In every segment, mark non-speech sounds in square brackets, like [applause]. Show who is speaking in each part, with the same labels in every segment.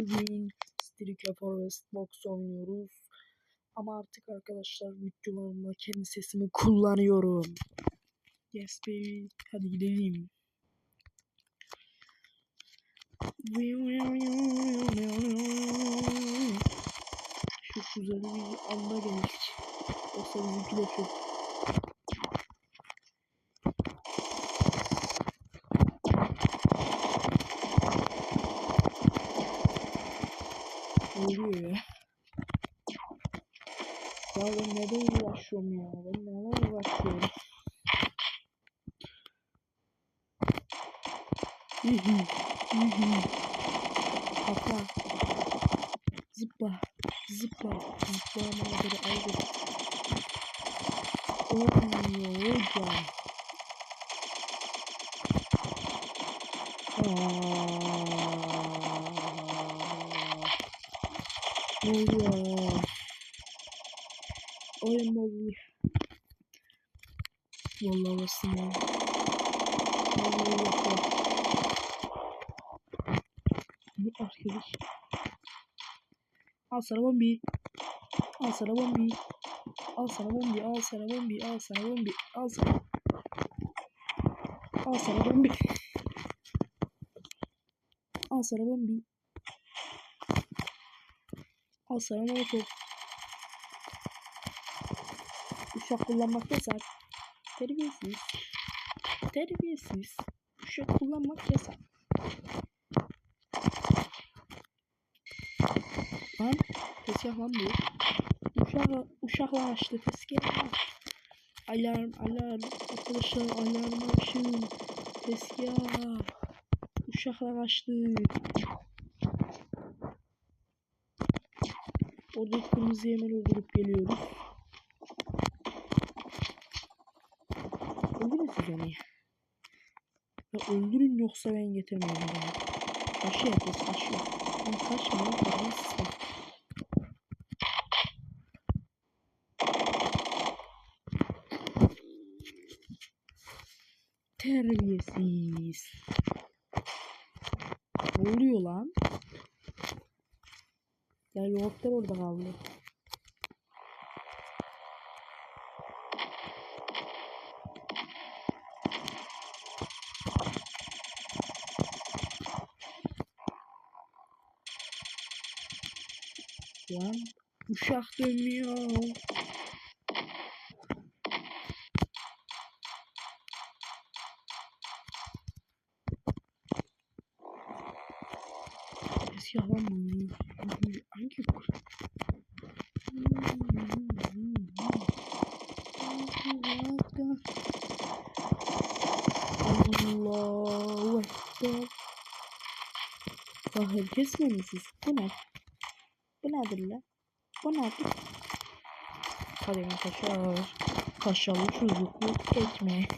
Speaker 1: Bugün Striker Forest Box oynuyoruz. Ama artık arkadaşlar videolarımda kendi sesimi kullanıyorum. Yes baby. Hadi gidelim. Şu güzel bir anda geldik. Yoksa bizimki de çok Ne oluyor ya? Ya ben neden uğraşıyorum ya? Ben neden uğraşıyorum? Hihi, hihi. Atla. Zıpla, zıpla. Zıplama haberi aldım. Olmuyor hocam. Aa. Ne oluyor? Oyun bozuluyor. Vallahi basın ya. Vallahi yapıyor. Bu arkadaş. Al sana bombi. Al sana bombi. Al sana bombi. Al sana bombi. Al sana bombi. Al sana. Al sana bombi. Al sana bombi. Al sana molotof. Uşak kullanmak yasak. Terbiyesiz. Terbiyesiz. Uşak kullanmak yasak. Lan tezgah lan bu. Uşak, uşaklar açtı tezgah. Alarm alarm. Arkadaşlar alarm açın. Tezgah. Uşaklar açtı. Orada kırmızıyı hemen öldürüp geliyoruz. Öldürün siz onu. Ya öldürün yoksa ben getirmeyeyim yapıyoruz taşı. Ben taşmıyorum kadın sistem. Terbiyesiz. Ne oluyor lan? Ya yoğurtlar orada kaldı. Lan uşak dönmüyor. Tezgah lan bu. Hangi kur? Allahu Ekber. Ya herkes mi siz? Bu ne? Bu nedir lan? Bu nedir? Kalemi kaşar. Kaşarlı çocuklu ekmeği.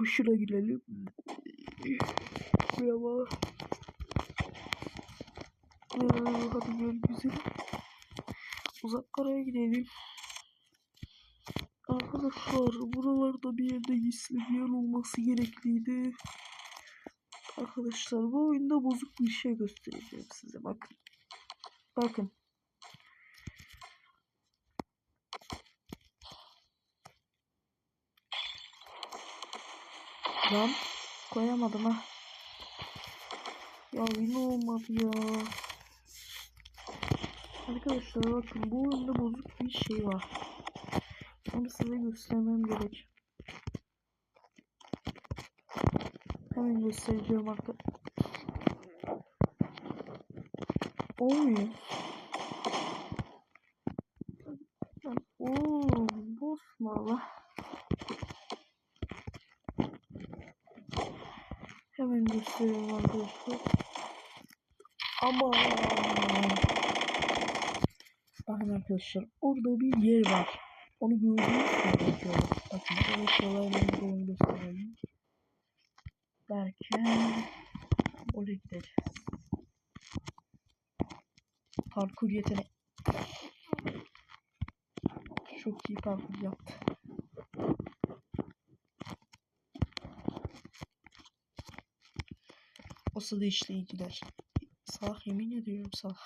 Speaker 1: Uh, şuna girelim. Merhaba. Ee, hadi gel güzelim. Uzaklara gidelim. Arkadaşlar buralarda bir yerde gizli bir yer olması gerekliydi. Arkadaşlar bu oyunda bozuk bir şey göstereceğim size bakın. Bakın. Lan koyamadım ha. Ya yine olmadı ya. Arkadaşlar bakın bu oyunda bozuk bir şey var. Onu size göstermem gerek. Hemen göstereceğim arkadaşlar. Olmuyor. Lan oğlum bozma la. Hemen gösteriyorum arkadaşlar. Aman. Bakın arkadaşlar orada bir yer var. Onu mü? Şöyle. Bakın evet şöyle hemen bunu gösterelim. Derken oraya gideceğiz. Parkur yetenek. Çok iyi parkur yaptı. olsa da işle gider. Salah yemin ediyorum salah.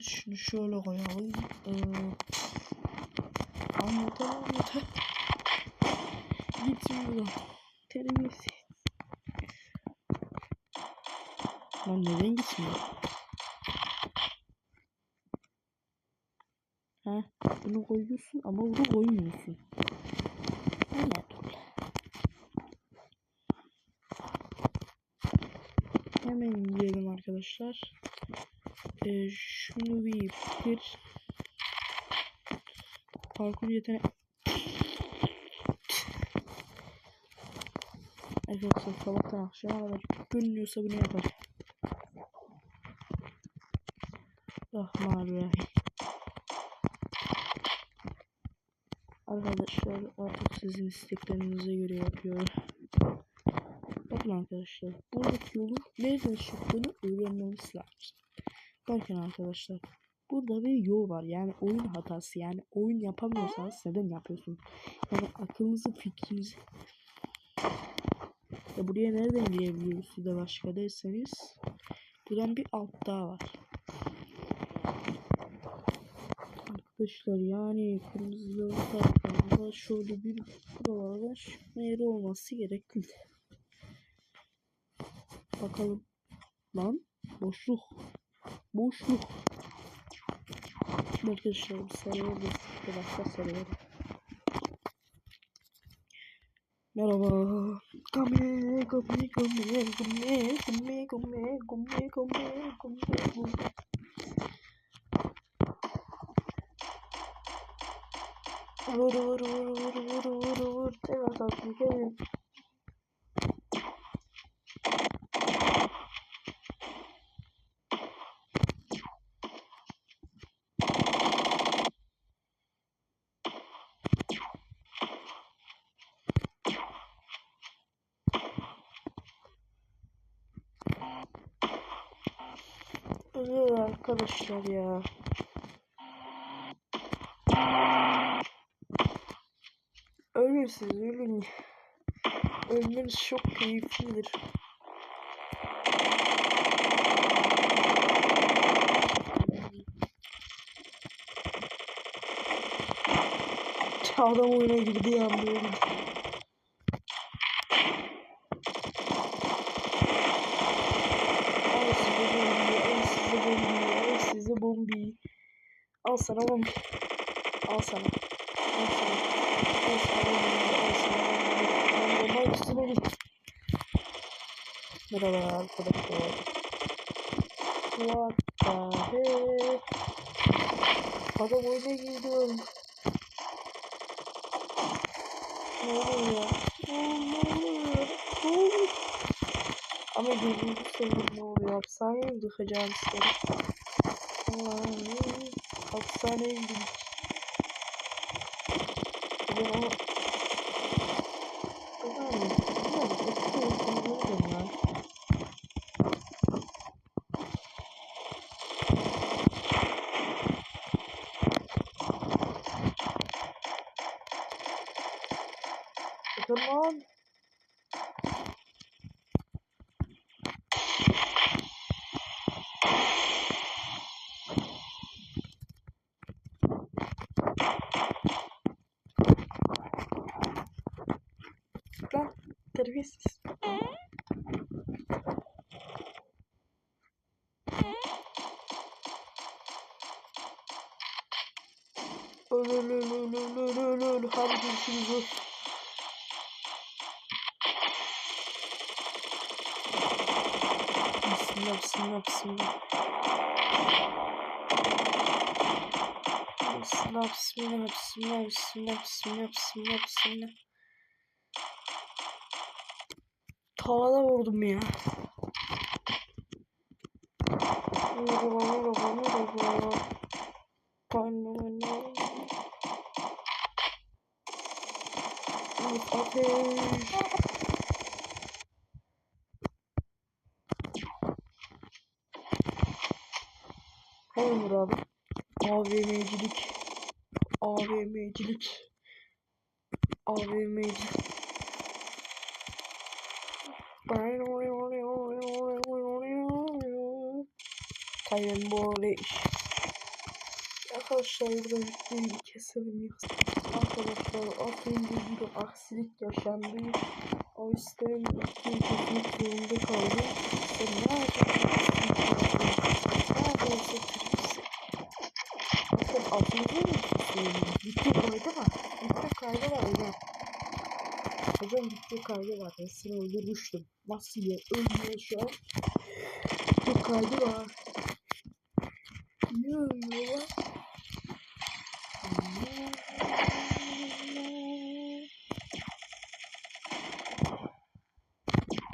Speaker 1: Şunu şöyle koyalım. Ee, anlatamam yeter. Gitsin buradan. Terbiyesiz. Lan neden gitmiyor? Ha, bunu koyuyorsun ama bunu koymuyorsun. Öyle dur. Hemen yiyelim arkadaşlar. Ee, şunu bir bir parkur yetenek Arkadaşlar sabahtan akşama kadar görünüyorsa bunu yapar. Rahmanirrahim. Arkadaşlar artık sizin isteklerinize göre yapıyorum. Bakın arkadaşlar buradaki yolun nereden çıktığını öğrenmemiz lazım. Bakın arkadaşlar burada bir yol var yani oyun hatası yani oyun yapamıyorsanız neden yapıyorsun? Yani aklınızı fikrinizi ya buraya nereden girebiliyoruz siz de başka derseniz buradan bir alt daha var. Arkadaşlar yani kırmızı yol tarafında şöyle bir buralardan çıkma yeri olması gerekli. Bakalım. Lan boşluk. Boşluk. Arkadaşlar bir saniye bir başka soruyorum. Merhaba. Come, come, come, come, come, come, come, come, come, come. Vur vur vur vur vur vur vur. Evet artık gelin. Evet arkadaşlar ya. Ölün siz ölün. Ölmeniz çok keyiflidir. Adam oyuna girdi yandı öldü. Al size bombi, al size bombi, al size bombi. Al sana bombi. Al sana. Al sana. Al sana bombi, al sana bombi. Bomba üstüne git. Merhaba arkadaşlar. What the heck? Adam oyuna girdi öldü. Ne oluyor? Ne oluyor? Ne oluyor? Ama gözümü seveyim ne oluyor? Hapishaneye mi dıkacağım seni? Allah'ım. Hapishaneye mi dıkacağım? Ben onu... terbiyesiz. Ölülülülülülülül. Hadi görüşürüz. Bismillah bismillah bismillah. Bismillah bismillah bismillah bismillah bismillah bismillah bismillah. tavana vurdum ya. Ateş. Hayır abi. AVM'cilik. AVM'cilik. AVM'cilik. Kayın böyle iş. Arkadaşlar burada videoyu keselim. Arkadaşlar az önce bir aksilik yaşandı. O yüzden videoyu kesmek zorunda kaldım. İşte neredeyse tripsi. Bakın altınıza mı tutuyorum? Video kaydı var. Video kaydı var hocam. Hocam video kaydı var. Ben seni öldürmüştüm. Nasıl ya? Ölmüyor şu an. Video kaydı var. Niye ölmüyor lan?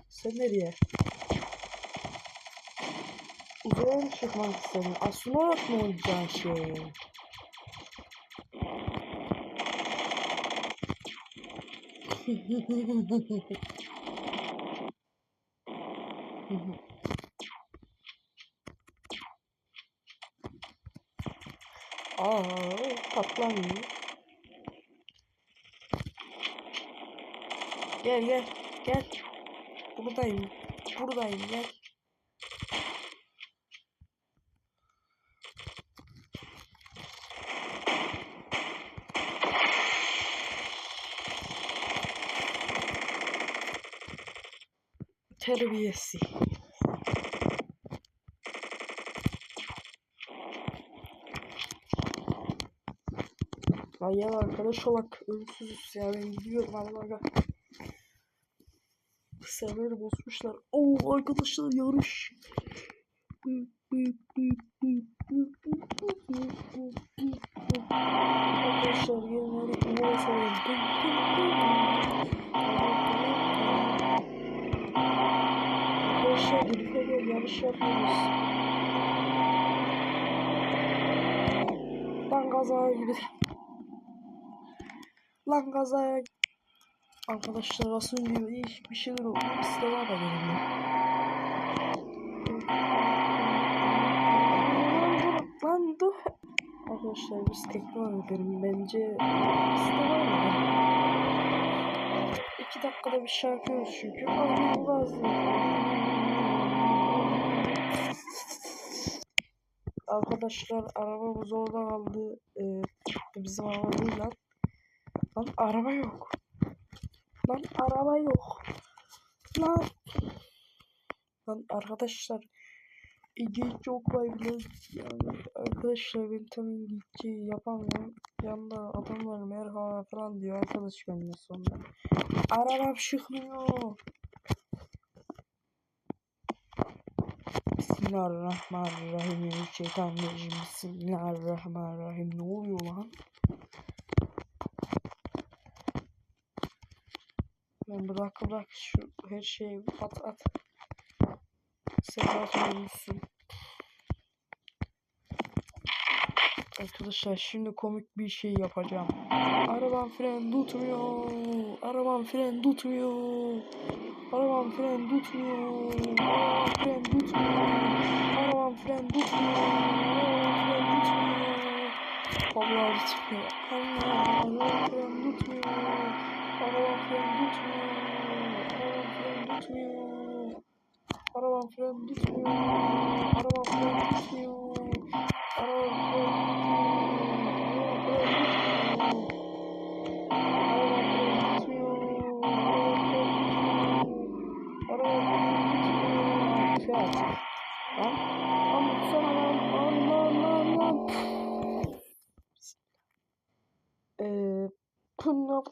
Speaker 1: Sen nereye? Uzaya mı çıkmak istedin? Astronot mu olacaksın şey? [laughs] Aa, patlamıyor. Gel gel gel. Buradayım. Buradayım gel. Terbiyesi. Ya arkadaş olak ölümsüzüz ya ben gidiyorum hadi bak. Serveri bozmuşlar. Oo arkadaşlar yarış. Arkadaşlar yerine umara sarayım. Arkadaşlar birlikte yarış yapıyoruz. Lan kazaya girdim. Lan kazaya Arkadaşlar aslında gibi bir şeyler oldu. Da benim ya. Lan dur. Arkadaşlar biz tekrar edelim bence. Var da İki dakikada bir şey yapıyoruz çünkü. Ama bazı. Arkadaşlar arabamız orada kaldı. Ee, bizim araba değil lan. Lan araba yok. Lan araba yok. Lan. Lan arkadaşlar. İngilizce okumayı bile yani arkadaşlar ben tam İngilizce yapamıyorum. Yanında adamlar merhaba falan diyor arkadaş benden sonra. Arabam çıkmıyor. Bismillahirrahmanirrahim. Şeytanirracim. Bismillahirrahmanirrahim. Ne oluyor lan? Ben bırak bırak şu her şeyi at at. Sedat olmuşsun. Arkadaşlar şimdi komik bir şey yapacağım. Arabam fren tutmuyor. Arabam fren tutmuyor. Arabam fren tutmuyor. Fren tutmuyor. Arabam fren tutmuyor. Arabam fren tutmuyor. Vallahi. Allah arabam fren tutmuyor. Arabam fren tutmuyor. Arabam fren tutmuyor. Arabam fren tutmuyor. Arabam fren fren Ee, bunlar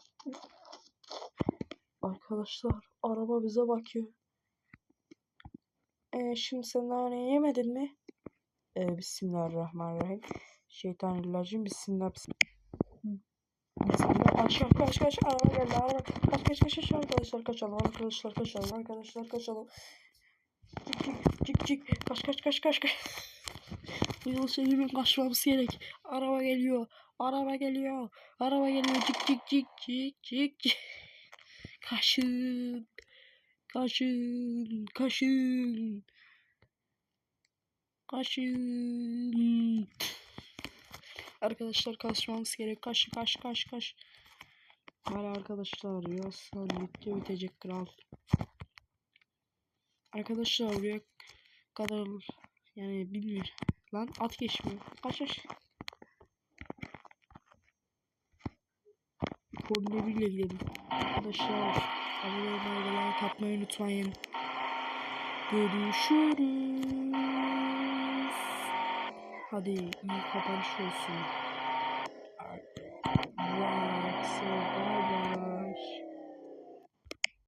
Speaker 1: Arkadaşlar araba bize bakıyor. Ee, şimdi sen naneyi yemedin mi? Ee, Bismillahirrahmanirrahim. Şeytanirracim. Bismillah. Bismillah. Bismillah. Aşağı kaç kaç. Araba geldi. Araba. Kaç kaç kaç kaç. Arkadaşlar kaçalım. Arkadaşlar kaçalım. Arkadaşlar kaçalım. Cik cik cik. Kaç kaç kaç kaç kaç. Bu yol hemen kaçmamız gerek. Araba geliyor. Araba geliyor. Araba geliyor. Cik cik cik cik cik cik. Kaşın. Kaşın. Kaşın. Kaşın. Arkadaşlar kaçmamız gerek. Kaş kaş kaş kaş. Hala arkadaşlar yaz bitti bitecek kral. Arkadaşlar buraya kadar yani bilmiyorum. Lan at geçmiyor. Kaç kaç. Formula 1 ile gidelim. Arkadaşlar abone olmayı ve like atmayı unutmayın. Görüşürüz. Hadi iyi kapanış olsun.